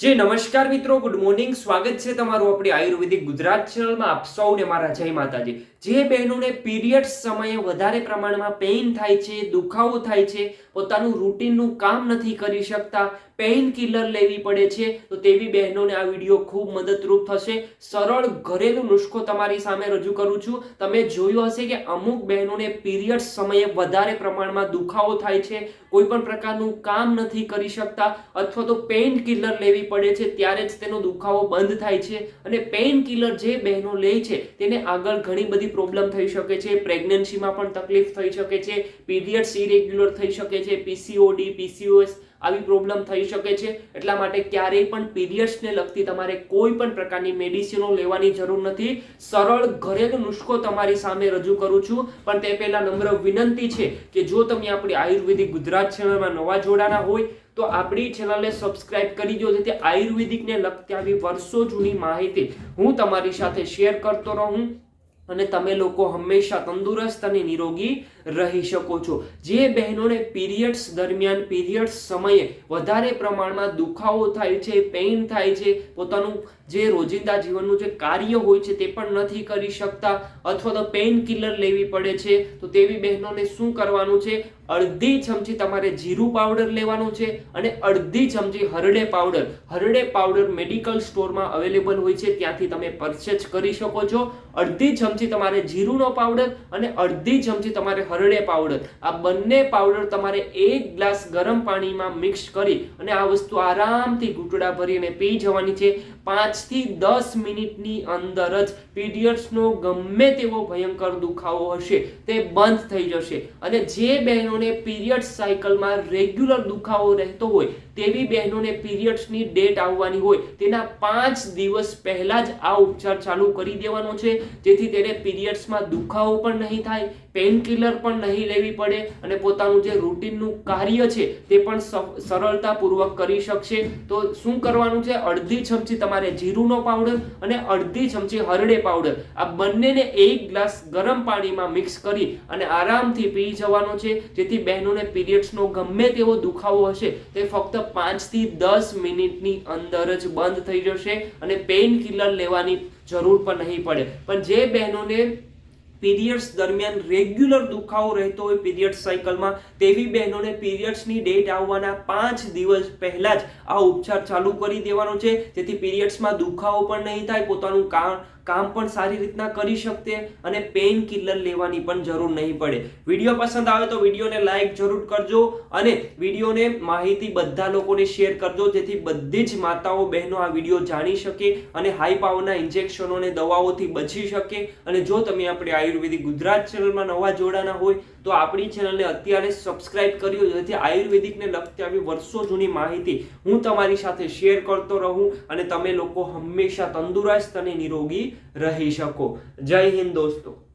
જી નમસ્કાર મિત્રો good morning સ્વાગત છે તમારું આપણી આયુર્વેદિક ગુજરાત ચેનલમાં આપ સૌને મારા જય માતાજી. જે બહેનોને પીરિયડ સમયે વધારે પ્રમાણમાં પેઇન થાય છે, દુખાવો થાય છે, પોતાનું રૂટીનનું કામ નથી કરી શકતા પેઇન કિલર લેવી પડે છે, તો તેવી બહેનોને આ વીડિયો ખૂબ મદદરૂપ થશે. સરળ ઘરેલું નુસ્ખો તમારી સામે રજૂ કરું છું. તમે જોયું હશે કે અમુક બહેનોને પીરિયડ સમયે વધારે પ્રમાણમાં દુખાવો થાય છે. કોઈ પણ પ્રકારનું કામ નથી કરી શકતા અથવા તો પેઇન કિલર લેવી પડે છે, ત્યારે જ તેનો દુખાવો બંધ થાય છે. અને પેઇન કિલર જે બહેનો લે છે, તેને આગળ ઘણી બધી પ્રોબ્લેમ થઈ શકે છે. પ્રેગ્નન્સીમાં પણ તકલીફ થઈ શકે છે. પીરિયડ્સ ઇરેગ્યુલર થઈ શકે છે. પીસીઓડી, પીસીઓએસ આવી પ્રોબ્લેમ થઈ શકે છે. એટલા માટે ક્યારેય પણ પીરિયડ્સને લગતી તમારે કોઈ પણ પ્રકારની મેડિસિનો લેવાની જરૂર નથી. સરળ ઘરેલું નુસ્ખો તમારી સામે રજૂ કરું છું. પણ તે પહેલાં નમ્ર વિનંતી છે કે જો તમે આપણી આયુર્વેદિક ગુજરાત ચેનલમાં નવા જોડાના હોય, તો આપણી ચેનલને સબસ્ક્રાઇબ કરી દો. જેથી આયુર્વેદિકને લગતી આવી વર્ષો જૂની માહિતી હું તમારી સાથે શેર કરતો રહું. અને તમે લોકો હંમેશા તંદુરસ્ત અને નિરોગી રહી શકો છો. જે બહેનોને પીરિયડ્સ દરમિયાન, પીરિયડ્સ સમયે વધારે પ્રમાણમાં દુખાવો થાય છે પેઇન થાય છે, પોતાનું જે રોજિંદા જીવનનું જે કાર્ય હોય છે તે પણ નથી કરી શકતા અથવા તો પેઇન કિલર લેવી પડે છે, તો તેવી બહેનોને શું કરવાનું છે? અડધી ચમચી તમારે જીરું પાવડર લેવાનું છે અને અડધી ચમચી હરડે પાવડર હરડે પાવડર મેડિકલ સ્ટોરમાં અવેલેબલ હોય છે, ત્યાંથી તમે પરચેજ કરી શકો છો. અડધી ચમચી તમારે જીરુંનો પાવડર અને અડધી ચમચી તમારે હરડે પાવડર આ બંને પાવડર તમારે એક ગ્લાસ ગરમ પાણીમાં મિક્સ કરી અને આ વસ્તુ આરામથી ઘૂંટડા ભરીને પી જવાની છે. પાંચથી દસ મિનિટની અંદર જ પીરિયડ્સનો ગમે તેવો ભયંકર દુખાવો હશે, તે બંધ થઈ જશે. અને જે બહેનોને પીરિયડ્સ સાયકલમાં રેગ્યુલર દુખાવો રહેતો હોય, તેવી બહેનોને પીરિયડ્સની ડેટ આવવાની હોય, તેના પાંચ દિવસ પહેલાં જ આ ઉપચાર ચાલુ કરી દેવાનો છે, જેથી તેને પીરિયડ્સમાં દુખાવો પણ નહીં થાય પેઇન પણ નહીં લેવી પડે અને પોતાનું જે રૂટીનનું કાર્ય છે તે પણ સરળતાપૂર્વક કરી શકશે. તો શું કરવાનું છે? અડધી ચમચી તમારે જીરુંનો પાવડર અને અડધી ચમચી હરડે પાવડર આ બંનેને એક ગ્લાસ ગરમ પાણીમાં મિક્સ કરી અને આરામથી પી જવાનો છે જેથી બહેનોને પીરિયડ્સનો ગમે તેવો દુખાવો હશે, તે ફક્ત પાંચથી દસ મિનિટની અંદર જ બંધ થઈ જશે અને પેઇન કિલર લેવાની જરૂર પણ નહીં પડે. પણ જે બહેનોને પીરિયડ્સ દરમિયાન રેગ્યુલર દુખાવો રહેતો હોય પીરિયડ્સ સાયકલમાં તેવી બહેનોને પીરિયડ્સની ડેટ આવવાના પાંચ દિવસ પહેલાં જ આ ઉપચાર ચાલુ કરી દેવાનો છે. જેથી પીરિયડ્સમાં દુખાવો પણ નહીં થાય, પોતાનું કામ કામ પણ સારી રીતના કરી શકતે અને પેઇન કિલર લેવાની પણ જરૂર નહીં પડે. વીડિયો પસંદ આવે તો વિડીયોને લાઈક જરૂર કરજો અને વિડીયોને માહિતી બધા લોકોને શેર કરજો, જેથી બધી જ માતાઓ બહેનો આ વીડિયો જાણી શકે અને હાઈ પાવરના ઇન્જેક્શનો અને દવાઓથી બચી શકે. અને જો તમે આપણે આયુર્વેદિક ગુજરાત ચેનલમાં નવા જોડાના હોય, તો આપણી ચેનલને અત્યારે સબસ્ક્રાઇબ કર્યો જેથી આયુર્વેદિકને લગતી આવી વર્ષો જૂની માહિતી હું તમારી સાથે શેર કરતો રહું અને તમે લોકો હંમેશા તંદુરસ્ત અને નિરોગી રહી શકો. જય હિન્દ દોસ્તો.